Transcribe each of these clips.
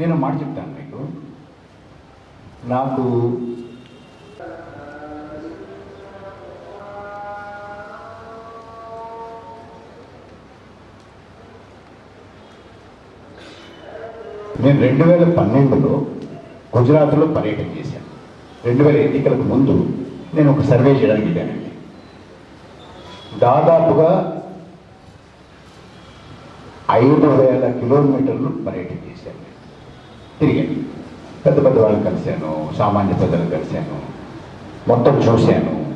నేను మాట చెప్తాను మీకు. నాకు నేను రెండు వేల పన్నెండులో గుజరాత్లో పర్యటన చేశాను. రెండు వేల ఎన్నికలకు ముందు నేను ఒక సర్వే చేయడానికి వెళ్ళానండి దాదాపుగా ఐదు వేల కిలోమీటర్లు పర్యటన చేశాను. తిరిగాను పెద్ద పెద్ద వాళ్ళని కలిశాను సామాన్య ప్రజలను కలిశాను మొత్తం చూశాను.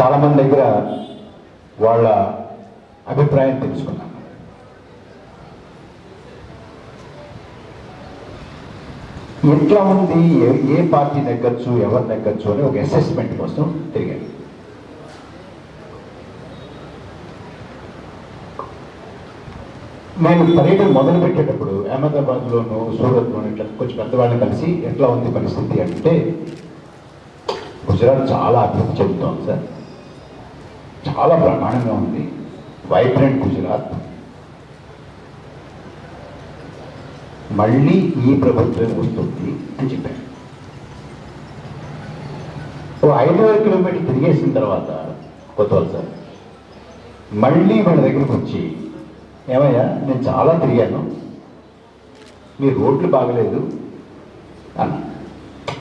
చాలామంది దగ్గర వాళ్ళ అభిప్రాయం తెలుసుకున్నాను. ఎట్లా ఉంది? ఏ- ఏ పార్టీ నెగ్గచ్చు ఎవరు నెగ్గచ్చు అని ఒక అసెస్మెంట్ కోసం తిరిగాను. నేను పర్యటన మొదలు పెట్టేటప్పుడు అహ్మదాబాద్లోను సూరత్లోను ఇట్లా కొంచెం పెద్దవాళ్ళని కలిసి ఎట్లా ఉంది పరిస్థితి అంటే గుజరాత్ చాలా అభివృద్ధి చెందుతోంది సార్. చాలా ప్రమాణంగా ఉంది. వైబ్రెంట్ గుజరాత్ మళ్ళీ ఈ ప్రభుత్వం వస్తుంది అని చెప్పాను ఓ ఐదు వేల కిలోమీటర్ తిరిగేసిన తర్వాత కొత్తవాళ్ళు సార్ మళ్ళీ మన దగ్గరికి వచ్చి ఏమయ్యా నేను చాలా తిరిగాను. మీ రోడ్లు బాగలేదు. అన్న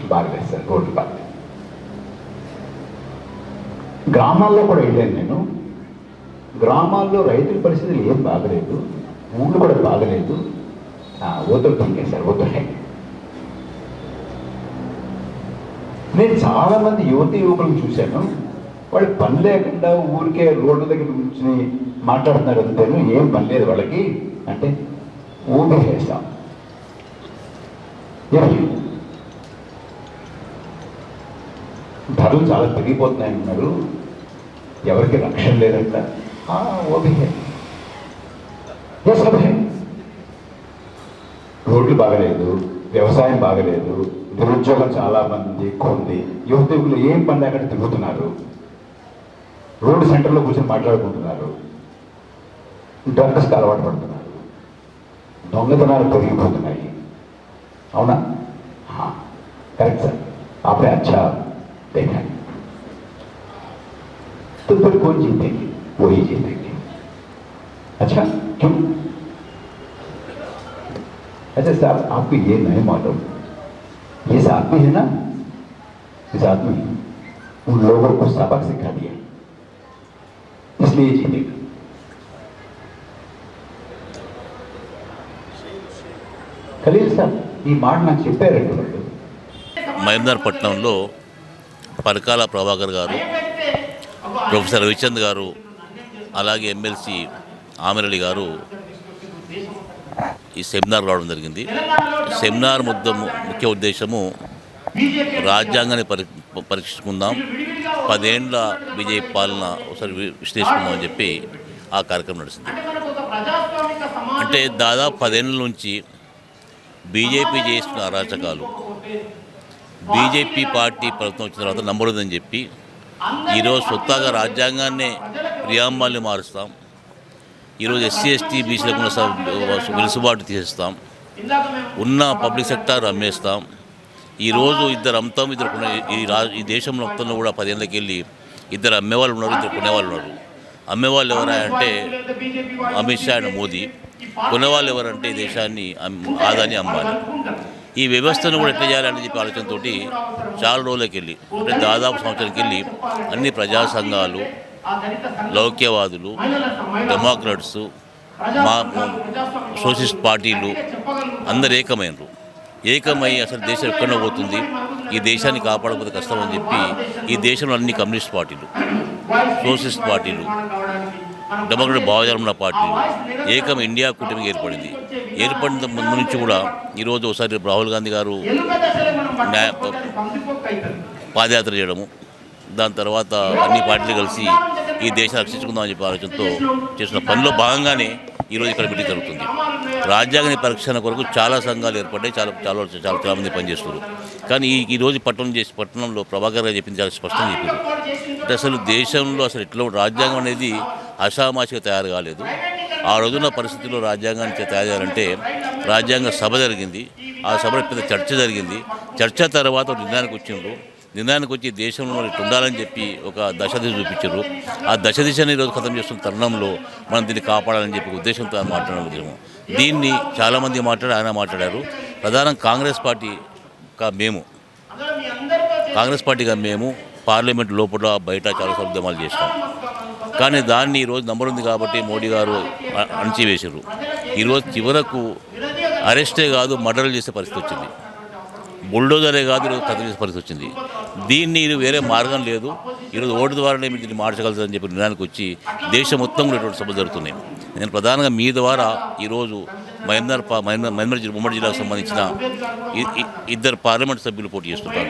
బాగలేదు సార్ రోడ్లు బాగలేదు. గ్రామాల్లో కూడా వెళ్ళాను నేను. గ్రామాల్లో రైతుల పరిస్థితులు ఏం బాగలేదు. ఊళ్ళు కూడా బాగలేదు. ఓతులు సార్ ఓతులే. నేను చాలా మంది యువతి యువకులను చూశాను. వాళ్ళు పని లేకుండా ఊరికే రోడ్డు దగ్గర కూర్చుని మాట్లాడుతున్నారు అంతేను ఏం పని లేదు వాళ్ళకి. అంటే ఊపి చేస్తాం. ధరలు చాలా పెరిగిపోతున్నాయి అన్నారు. ఎవరికి రక్షణ లేదంట. ఓబీ ఎస్ అభే రోడ్లు బాగలేదు వ్యవసాయం బాగలేదు నిరుద్యోగం చాలా మంది కొంది ఉంది. యువతకులు ఏం పని అక్కడ తిరుగుతున్నారు? రోడ్డు సెంటర్లో కూర్చొని మాట్లాడుకుంటున్నారు డ్రగ్స్కి అలవాటు పడుతున్నారు దొంగతనాలు పెరిగిపోతున్నాయి అవునా हाँ करेक्ट सर आपने अच्छा देखा है तो फिर कौन जीतेंगे वही जीतेंगे अच्छा क्यों अच्छा साहब आपको ये नहीं मालूम ये आदमी है ना इस आदमी उन लोगों को सबक सिखा दिया इसलिए जीतेगा ఖలీల్ సార్ ఈ మాట నాకు చెప్పారండి వాళ్ళు మహబూబ్నగర్పట్నంలో పరకాల ప్రభాకర్ గారు ప్రొఫెసర్ రవిచంద్ గారు అలాగే ఎమ్మెల్సీ ఆమిరలి గారు ఈ సెమినార్ రావడం జరిగింది సెమినార్ ముద్ద ముఖ్య ఉద్దేశము రాజ్యాంగాన్ని పరి పరీక్షించుకుందాం పదేండ్ల బీజేపీ పాలన ఒకసారి వి- అని చెప్పి ఆ కార్యక్రమం నడిచింది. అంటే దాదాపు పదేళ్ళ నుంచి బీజేపీ చేస్తున్న అరాచకాలు బీజేపీ పార్టీ ప్రభుత్వం వచ్చిన తర్వాత నమ్మలేదని చెప్పి ఈరోజు సొత్తాగా రాజ్యాంగాన్నే ప్రియాంబాల్ని మారుస్తాం ఈరోజు ఎస్సీ ఎస్టీ బీసీలకు ఉన్న వెలుసుబాటు తీసేస్తాం ఉన్న పబ్లిక్ సెక్టార్ అమ్మేస్తాం ఈరోజు ఇద్దరు అమ్ముతాం ఇద్దరు కొనే ఈ రా ఈ దేశంలో మొత్తంలో కూడా పదేళ్ళకి వెళ్ళి ఇద్దరు అమ్మేవాళ్ళు ఉన్నారు ఇద్దరు కొనేవాళ్ళు ఉన్నారు. అమ్మేవాళ్ళు ఎవరా అంటే అమిత్ షా అండ్ మోదీ. కొనేవాళ్ళు ఎవరంటే ఈ దేశాన్ని అమ్- ఆదాని అమ్మాలి ఈ వ్యవస్థను కూడా ఎట్లా చేయాలని చెప్పి ఆలోచనతో చాలా రోజులకి వెళ్ళి అంటే దాదాపు సంవత్సరానికి వెళ్ళి అన్ని ప్రజా సంఘాలు లౌక్యవాదులు డెమోక్రాట్స్ మా సోషలిస్ట్ పార్టీలు అందరు ఏకమైనరు. ఏకమై అసలు దేశం ఎక్కడో పోతుంది. ఈ దేశాన్ని కాపాడకపోతే కష్టం అని చెప్పి ఈ దేశంలో అన్ని కమ్యూనిస్ట్ పార్టీలు సోషలిస్ట్ పార్టీలు డెమోక్రటిక్ భావజాలం ఉన్న పార్టీలు ఏకం ఇండియా కూటమి ఏర్పడింది. ఏర్పడిన ముందు నుంచి కూడా ఈరోజు ఒకసారి రాహుల్ గాంధీ గారు న్యాయ పాదయాత్ర చేయడము దాని తర్వాత అన్ని పార్టీలు కలిసి ఈ దేశాన్ని రక్షించుకుందామని చెప్పి ఆలోచనతో చేసిన పనిలో భాగంగానే ఈరోజు ఇక్కడ మీటింగ్ జరుగుతుంది. రాజ్యాంగ పరిరక్షణ కొరకు చాలా సంఘాలు ఏర్పడ్డాయి చాలా చాలా చాలా చాలా మంది పనిచేస్తున్నారు. కానీ ఈ ఈరోజు పట్టణం చేసి పట్టణంలో ప్రభాకర్ గారు చెప్పింది చాలా స్పష్టంగా చెప్పారు. అంటే అసలు దేశంలో అసలు ఎట్లా రాజ్యాంగం అనేది అసామాసిగా తయారు కాలేదు. ఆ రోజున్న పరిస్థితుల్లో రాజ్యాంగాన్ని తయారు చేయాలంటే రాజ్యాంగ సభ జరిగింది. ఆ సభలో పెద్ద చర్చ జరిగింది. చర్చ తర్వాత నిర్ణయానికి వచ్చిండ్రు. నిర్ణయానికి వచ్చి దేశంలో ఇట్లా ఉండాలని చెప్పి ఒక దశ దిశ చూపించారు. ఆ దశ దిశని ఈరోజు ఖతం చేస్తున్న తరుణంలో మనం దీన్ని కాపాడాలని చెప్పి ఉద్దేశంతో ఆయన మాట్లాడడం ఉద్యమం దీన్ని చాలామంది మాట్లాడి ఆయన మాట్లాడారు. ప్రధానం కాంగ్రెస్ పార్టీగా మేము. కాంగ్రెస్ పార్టీగా మేము పార్లమెంట్ లోపల బయట చాలా ఉద్యమాలు చేసినాం. కానీ దాన్ని ఈరోజు నంబర్ ఉంది కాబట్టి మోడీ గారు అణచివేశారు ఈరోజు చివరకు అరెస్టే కాదు మర్డర్లు చేసే పరిస్థితి వచ్చింది. బుల్డోజరే కాదు ఈరోజు కథ చేసే పరిస్థితి వచ్చింది. దీన్ని వేరే మార్గం లేదు. ఈరోజు ఓటు ద్వారానే మీరు దీన్ని మార్చగలుగుతారని చెప్పి నిర్ణయానికి వచ్చి దేశం మొత్తం కూడా ఇటువంటి సభలు జరుగుతున్నాయి. నేను ప్రధానంగా మీ ద్వారా ఈరోజు మహేందర్ పా మహేందర్ మహేందర్ జిల్లా ఉమ్మడి జిల్లాకు సంబంధించిన ఇద్దరు పార్లమెంట్ సభ్యులు పోటీ చేస్తుంటారు.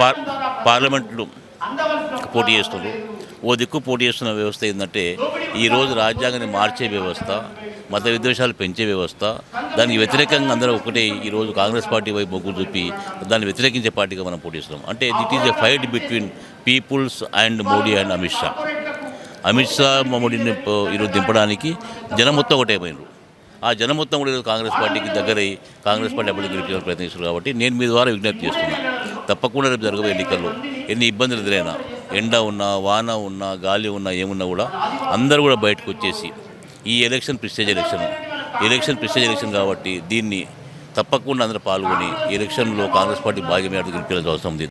పార్ పార్లమెంట్లు పోటీ చేస్తున్నారు. ఓ దిక్కు పోటీ చేస్తున్న వ్యవస్థ ఏంటంటే ఈరోజు రాజ్యాంగాన్ని మార్చే వ్యవస్థ మత విద్వేషాలు పెంచే వ్యవస్థ దానికి వ్యతిరేకంగా అందరూ ఒకటే ఈరోజు కాంగ్రెస్ పార్టీ వైపు మొగ్గు చూపి దాన్ని వ్యతిరేకించే పార్టీగా మనం పోటీ చేస్తున్నాం. అంటే that is a fight between peoples and Modi and Amit Shah. Amit Shah మోడీని ఈరోజు దింపడానికి జనం మొత్తం ఒకటే ఆ జనం మొత్తం కూడా ఈరోజు కాంగ్రెస్ పార్టీకి దగ్గరై కాంగ్రెస్ పార్టీ అభివృద్ధి గెలిపించాలని ప్రయత్నిస్తున్నారు కాబట్టి నేను మీ ద్వారా విజ్ఞప్తి చేస్తున్నాను తప్పకుండా రేపు జరగబోయే ఎన్నికల్లో ఎన్ని ఇబ్బందులు ఎదురైనా ఎండ ఉన్నా వాన ఉన్నా గాలి ఉన్నా ఏమున్నా కూడా అందరూ కూడా బయటకు వచ్చేసి ఈ election prestige election election prestige election కాబట్టి దీన్ని తప్పకుండా అందరూ పాల్గొని ఎలక్షన్లో కాంగ్రెస్ పార్టీ భాగ్యమే గెలిపించాల్సిన అవసరం ఉంది.